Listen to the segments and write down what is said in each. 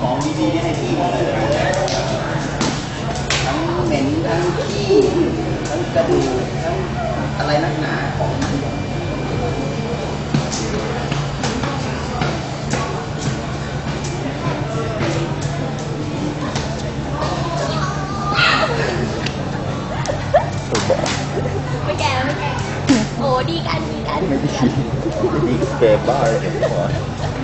ของดีๆให้พี่หมดเลยทั้งเหม็นทั้งขี้ทั้งกระดูกทั้งอะไรนักหนาของไม่แก่ไม่แก่โอ้ดีกันดีกันนี่เกมบ้าเลยเห็นหัวนะต้อ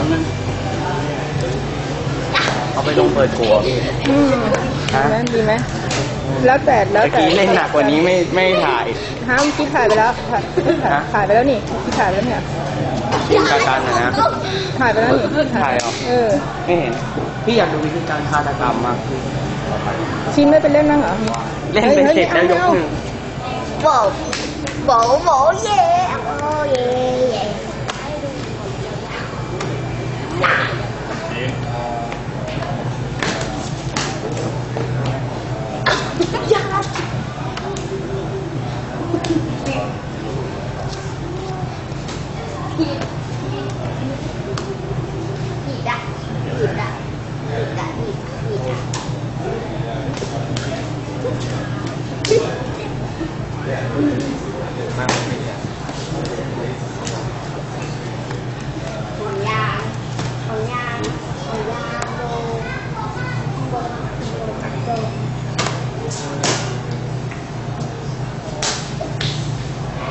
เดี๋ยวนึงเอาไปลงเปิดตัวพี่อืมฮะดีไหมแล้วแต่แล้วเมื่อแต่กี้เล่นหนักกว่านี้ไม่ไม่ถ่ายฮะเมื่อกี้ถ่ายไปแล้วถ่ายถ่ายฮะถ่ายไปแล้วนี่เมื่อกี้ถ่ายไปแล้วเนี่ยวิธีการนะนะถ่ายไปแล้วนี่ถ่ายเหรอเออ ไม่เห็นพี่อยากดูวิธีการฆาตกรรมมากพี่ชินไม่เป็นเล่นบ้างเหรอเล่นเป็นเสร็จแล้วยกหนึ่งโบโบโบเย่โบเย่เย่ย